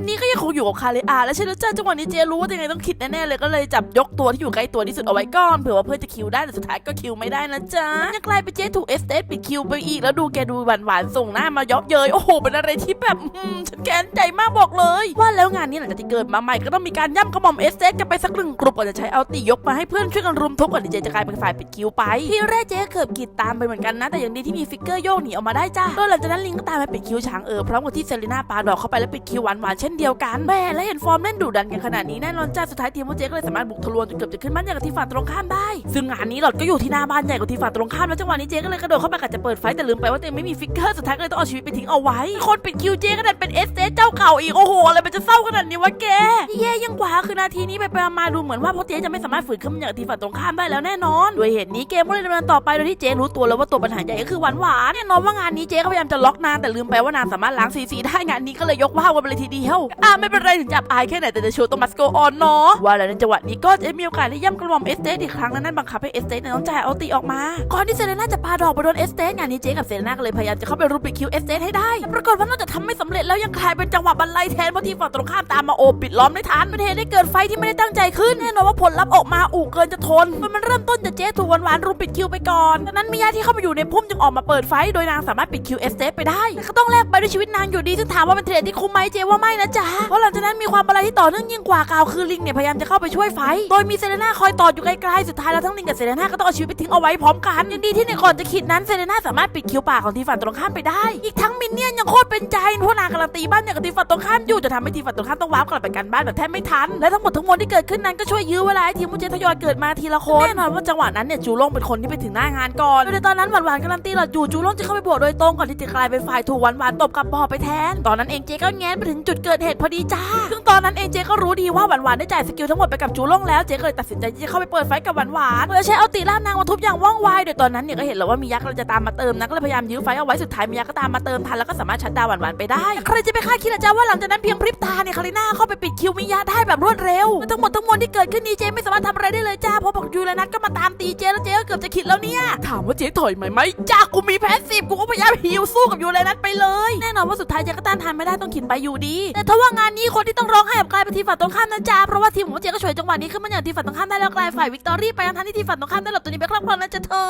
ันนี้ก็ยังคงอยู่กับคาเลอาและใช่แล้วจ้าจังหวะนี้เจรู้ว่ายังไงต้องคิดแน่ๆเลยก็เลยจับยกตัวที่อยู่ใกล้ตัวที่สุดเอาไว้ก่อนเผื่อว่าเพื่อนจะคิวได้แต่สุดท้ายก็คิวไม่ได้นะจ๊ะยังกลายเป็นเจถูกเอสเตปิดคิวไปอีกแล้วดูแกดูหวานๆส่งหน้ามาเยาะเย้ยโอ้โหเป็นอะไรที่แบบฉันแค้นใจมากบอกเลย ว่าแล้วงานนี้หลังจากที่เกิดมาใหม่ก็ต้องมีการย่ำกระหม่อมเอสเตกันไปสักหนึ่งกลุ่มก่อนจะใช้เอาตียกมาให้เพื่อนช่วยกันรุมทุบก่อนที่เจจะกลายเป็นฝ่ายปิดคิวไปที่แรกเจเกือบกีดตามไปเหมือนกันนะแต่อย่างดีที่มีฟิกเกอร์โยกหนีออกมาได้จ้าโดยหลังจากนั้นลิงก็ตามไปปิดคิวช้างเออพร้อมกับที่เซรีนาปาดอกเข้าไปแล้วปิดคิวหวานๆเช่นเดียวกันแม่และเห็นฟอร์มเล่นดุดันกันขนาดนี้แน่นอนจ้าสุดท้ายทีมโมเจก็เลยสามารถบุกทะลวงจนเกือบจะขึ้นบ้านใหญ่กับที่ฝั่งตรงข้ามได้ซึ่งงานนี้หลอดก็อยู่ที่หน้าบ้านใหญ่กว่าที่ฝั่งตรงข้ามแล้วจังหวะนี้เจก็เลยกระโดดเข้าไปกะจะเปิดไฟแต่ลืมไปว่าตัวเองไม่มีฟิกเกอร์สุดท้ายก็เลยต้องเอาชีวิตไปทิ้งเอาไว้ คนปิดคิวเจก็ดันเป็นเอสเเจ้าเก่าอีกโอ้โหอะไรมันจะเศร้าขนาดนี้วะแกแย่ยังกว่าคือนาทีนี้ไปไปมาๆดูเหมือนว่าพวกเจจะไม่สามารถฝืนขึ้นมาจากที่ฝั่งตรงข้ามได้แล้วแน่นอนด้วยเหตุนี้เกมก็เลยดำเนินต่อไปโดยที่เจรู้ตัวแล้วว่าตัวปัญหาใหญ่ก็คือหวานหวานๆแน่นอนว่างานนี้เจก็พยายามจะล็อกนางแต่ลืมไปว่านางสามารถล้างซีซีได้งานนี้ก็เลยยกว่าวกันไปเลยทีเดียวอ่าไม่เป็นไรถึงจะอับอายแค่ไหนแต่จะโชว์ตัวมัสโกออนเนาะว่าแล้วในจังหวะนี้ก็จะมีโอกาสได้ย่ำกระหม่อมเอสเตอีกครั้งและนั่นบังคับให้เอสเตเนี่ยต้องจ่ายเอาตีออกมาก่อนที่เซเลน่าจะปาดอกไปโดนเอสเตงานนี้เจ๊กับเซเลน่าก็เลยพยายามจะเข้าไปรุมปิดคิวเอสเตให้ได้ปรากฏว่านอกจากทำไม่สำเร็จแล้วยังกลายเป็นจังหวะบันไลแทนเพราะทีมฝั่งตรงข้ามตามมาโอบปิดล้อมได้ทันเป็นเหตุให้เกิดไฟที่ไม่ได้ตั้งใจขึ้นแน่นอนว่าผลลัพธ์ออกมาอู่เกินจะทนมันมันเริ่มต้นจากเจ๊ถูกหวานๆรุมปิดคิวไปก่อนจากนั้นมีญาติที่เข้ามาอยู่ในพุ่มจึงออกมาเปิดไฟโดยนางสามารถปิดคิวเอสเตไปได้แต่ก็ต้องแลกไปด้วยชีวิตนางอยู่ดีซึ่งถามว่าเป็นเทรดที่คุ้มไหมเจว่าไม่นะจ๊ะเพราะหลังจากนั้นมีความอะไรที่ต่อเนื่องยิ่งกว่ากาวคือลิงเนี่ยพยายามจะเข้าไปช่วยไฟ โดยมีเซเลน่าคอยต่ออยู่ไกลๆสุดท้ายแล้วทั้งลิงกับเซเลน่าก็ต้องเอาชีวิตไปทิ้งเอาไว้พร้อมกันยังดีที่ในก่อนจะขีดนั้นเซเลน่าสามารถปิดคิวป่าของทีมฝั่งตรงข้ามไปได้ อีกทั้งมินเนี่ยนยังโคตรเป็นใจพวกนางกำลังตีบ้านอย่างกับทีมฝั่งตรงข้ามอยู่จะทำให้ทีมฝั่งตรงข้ามต้องว้าวกลับไปกันบ้านแบบแทบไม่ทันและทั้งหมดทั้งมวลที่เกิดขึ้นนั้นก็ช่วยยื้อเวลาให้ทีมมุจเจทยอยเกิดมาทีละคนแน่นอนว่าจังหวะนั้นเนี่ยจูโล่งเป็นคนที่ไปถึงหน้างานก่อนโดยในตอนนั้นหวานๆกำลังตีหลอดอยู่จูโล่งจะเข้าไปบวกโดยตรงก่อนที่จะกลายเป็นฝ่ายถูกหวานๆตบกลับบอไปแทน ตอนนั้นเองเจก็แง้นไปถึงจุดเกิดเหตุพอดีจ้าซึ่งตอนนั้นเองเจก็รู้ดีว่าหวานๆได้จ่ายสกิลทั้งหมดไปกับจูล่งแล้วเจก็เลยตัดสินใจที่จะเข้าไปเปิดไฟกับหวานๆแล้วใช้เอาตีล่านางมาทุบอย่างว่องไวโดยตอนนั้นเนี่ยก็เห็นแล้วว่ามียักษ์กำลังจะตามมาเติมนะก็เลยพยายามยื้อไฟเอาไว้สุดท้ายมียักษ์ก็ตามมาเติมทันแล้วก็สามารถชัดดาวานหวานไปได้ใครจะไปคาดคิดล่ะจ้าว่าหลังจากนั้นเพียงพริบตาเนี่ยคาริน่าเข้าไปปิดคิวมิยะได้แบบรวดเร็วทั้งหมดทั้งมวลที่เกิดขึ้นนี้เจไม่สามารถทำอะไรได้เลยจ้าเพราะบอกยูและนัทก็มาตามตีเจแล้วเจก็เกือบจะคิดแล้วเนี่ยถามว่าเจถอยไหมไหมจ้ากูมีแพสซีฟ พยายามฮิวสู้กับยูและนัทไปเลย แน่นอนว่าสุดท้ายเจก็ต้านทานไม่ได้ต้องขินไปอยู่ดี แต่ถ้าว่างานนี้คนที่ต้องร้องไห้กลายเป็นทีมฝั่งตรงข้ามนะจ้าเพราะว่าทีมของเจก็ฉวยจังหวะนี้ขึ้นมาอย่างทีมฝั่งตรงข้ามได้แล้วกลายฝ่ายวิกตอรี่ไปทั้งที่ทีมฝั่งตรงข้ามได้หลบตัวนี้ไปครอบครองนะจ๊ะเธอ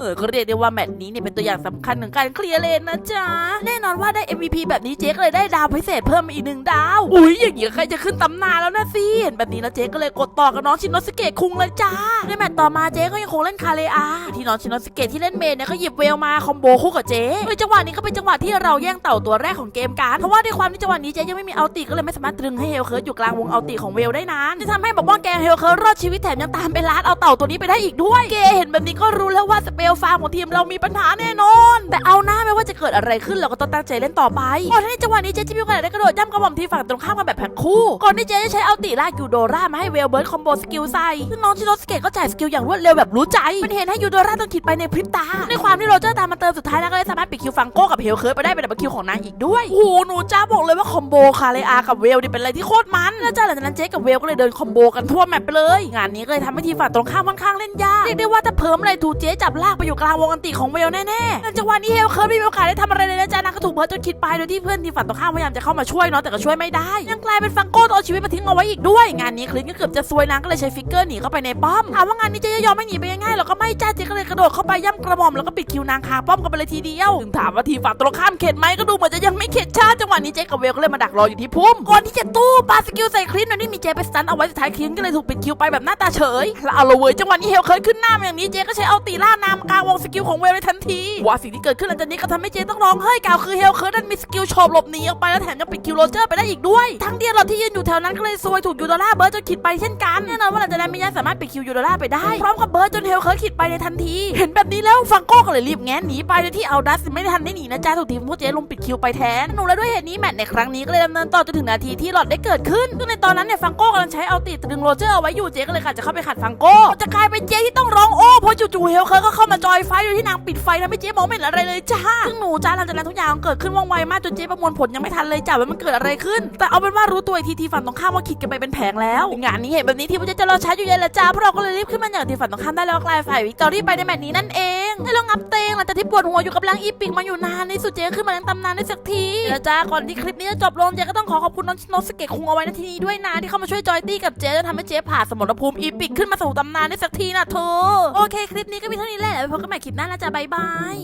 เออก็เรียกได้ว่าแมตช์นี้เนี่ยเป็นตัวอย่างสำคัญของการเคลียร์เลนนะจ๊ะแน่นอนว่าได้ MVP แบบนี้เจก็เลยได้ดาวพิเศษเพิ่มอีกหนึ่งดาวอุ้ยอย่างเงี้ยใครจะขึ้นตำนานแล้วนะสิเห็นแบบนี้แล้วเจก็เลยกดต่อกับน้องชินโนสเกะคุงเลยจ้าในแมตช์ต่อมาเจก็ยังคงเล่นคาเลอาที่น้องชินโนสเกะที่เล่นเมนเนี่ยก็หยิบเวลมาคอมโบคู่กับเจโดยจังหวะนี้ก็เป็นจังหวะที่เราแย่งเต่าตัวแรกของเกมกันเพราะว่าด้วยความที่จังหวะนี้เจ๊ยังไม่มีเอาติก็เลยไม่สามารถตรึงให้เฮลเคิร์ดอยู่กลางวงเอาติของเวลได้นานจะทำให้บอกว่าแกเฮลเคิร์ดรอดชีวิตแถมยังตามไปลาดเอาเต่าตัวนี้ไปได้อีกด้วยเกเห็นแบบนี้ก็รู้แล้วว่าสเปลฟาร์มของทีมเรามีปัญหาแน่นอน แต่เอาหน้าไม่ว่าจะเกิดอะไรขึ้นเราก็ต้องตั้งใจเล่นต่อไปก่อนที่จังหวะนี้เจ๊จะมีโอกาสได้กระโดดย่ำกระหม่อมทีฝั่งตรงข้ามกันแบบแพ็คคู่ก่อนที่เจ๊จะใช้เอาติลากยูโดรามาให้เวลเบิร์ดคอมโบสกิลใส่ซึ่งน้องชิโนสเกตก็จ่ายสกิลอย่างรวดเร็วแบบรู้ใจเป็นเหตุให้ยูโดราต้องขิดไปในพริบตาในความที่โรเจอร์ตามมาเติมสุดท้ายแล้วก็เลยสามารถปิดคิวฟังโก้กับเฮลเคิร์ดไปได้เป็นดับเบิลคิวของนางอีกด้วยโอ้โหหนูจ้าบอกเลยว่าคอมโบคาเลอากับเวลนี่เป็นอะไรที่โคตรมันแล้วจ้าหลังจากนั้นเจกับเวลก็เลยเดินคอมโบกันทั่วแมปไปเลย งานนี้ก็เลยทำให้ทีมฝั่งตรงข้ามค่อนข้างเล่นยากเรียกได้ว่าถ้าเพิ่มอะไรถูกเจ๊จับลากไปอยู่กลางวงอันติของเวลแน่ๆแต่จังหวะนี้เฮลเคิร์ดไม่มีโอกาสได้ทำอะไรเลยนะจ๊ะนางก็ถูกเพิร์ดจนคิดไปโดยที่เพื่อนทีมฝั่งตรงข้ามพยายามจะเข้ามาช่วยเนาะแต่ก็ช่วยไม่ได้ยังกลายเป็นฟังโก้ตัวเอาชีวิตมาทิ้งเอาไว้อีกด้วย งานนี้คลินก็เกือบจะซวยนางก็เลยใช้ฟิกเกอร์หนีเข้าไปในป้อมถามว่างานนี้เจะยอมไม่หนีไปง่ายๆหรอก็ไม่จ้าเจ๊ กระโดดเข้าไปย่ำกระหม่อมแล้วก็ปิดคิวนางคาป้อมกันไปเลยทีเดียวถึงถามว่าทีฝั่งตรงข้ามเข็ดไหมก็ดูเหมือนจะยังไม่เข็ดชาจังหวะนี้เจ๊กับเวลก็เลยมาดักรออยู่ที่พุ่มก่อนที่จะตู้ปาสกิลใส่คลินนั่นนี่มีเจ๊ไปสตันเอาไว้สุดท้ายคลินก็เลยถูกปิดคิวไปแบบหน้าตาเฉยแล้วเอาละเว้ยจังหวะนี้เฮลเคิร์ดขึ้นหน้ามาอย่างนี้เจ๊ก็ใช้เอาตีล่านามกลางวงสกิลของเวลในทันทีว่าสิ่งที่เกิดขึ้นหลังจากนี้ก็ทำให้เจ๊ต้องร้องเฮ้ยกล่าวคือเฮลเคิร์ดนั้นมีสกิลโฉบหลบหนีออกไปแล้วแถมยังปิดคิวโรเจอร์ไปได้อีกด้วย ทั้งเดียร์เราที่ยืนอยู่แถวนั้นก็เลยซวยถูกยูโดล่าเบิร์ดจนขิดไปเช่นกันแน่นอนว่าหลังจากนั้นมิยะสามารถปิดคิวยูโดล่าไปได้พร้อมกับเบิร์ดจนเฮลเคิร์ดขิดไปในทันทีเห็นแบบนี้แล้วฟังโก้ก็เลยรีบแง้นหนีไปโดยที่เอาดัสไม่ได้ทันได้หนีนะจ๊ะถูกทีมพวกเจลงปิดคิวไปแทนหนูและด้วยเหตุนี้แมตช์ในครั้งนี้ก็เลยดำเนินต่อจนถึงนาทีที่หลอดได้เกิดขึ้นซึ่งในตอนนั้นเนี่ยฟังโก้กำลังใช้เอาติดตรึงโรเจอร์เอาไว้อยู่เจก็เลยขาดจะเข้าไปขัดฟังโก้จะกลายเป็นเจที่ต้องร้องโอ้เพราะจู่ๆเฮลเคิร์ดก็เข้ามาจอยไฟโดยที่นางปิดไฟทำให้เจมองไม่เห็นอะไรเลยจ้าซึ่งหนูจ้าหลังจากนั้นทุกอย่างเกิดขึ้นว่องไวมากจนเจประมวลผลยังไม่ทันเลยจ้าว่ามันเกิดอะไรขึ้น แต่เอาเป็นว่ารู้ตัวอีกทีทีฝั่งตรงข้ามว่าคิดกันไปเป็นแผงแล้ว งานนี้เห็นแบบนี้ทีมจะรอช้าอยู่เย็นละจ้าพวกเราก็เลยรีบขึ้นมาอย่างทีฝั่งตรงข้ามได้แล้วกลายฝ่ายวิกตอรี่ไปในแมตช์นี้นั่นเองให้เรางับเตงหลังจากที่ปวดหัวอยู่กับแรงอีปิกมาอยู่นานในสุดเจ๊ขึ้นมาในตำนานได้สักทีแล้วจ้าก่อนที่คลิปนี้จะจบลงเจ๊ก็ต้องขอขอบคุณน้องโนสเกตคุงเอาไว้ในที่นี้ด้วยนะที่เข้ามาช่วยจอยตี้กับเจ๊จนทำให้เจ๊ผ่านสมรภูมิอีปิกขึ้นมาสู่ตำนานได้สักทีนะเธอโอเคคลิปนี้ก็มีเท่านี้แหละแล้วพบกันใหม่คลิปหน้านะจ๊ะบ๊ายบาย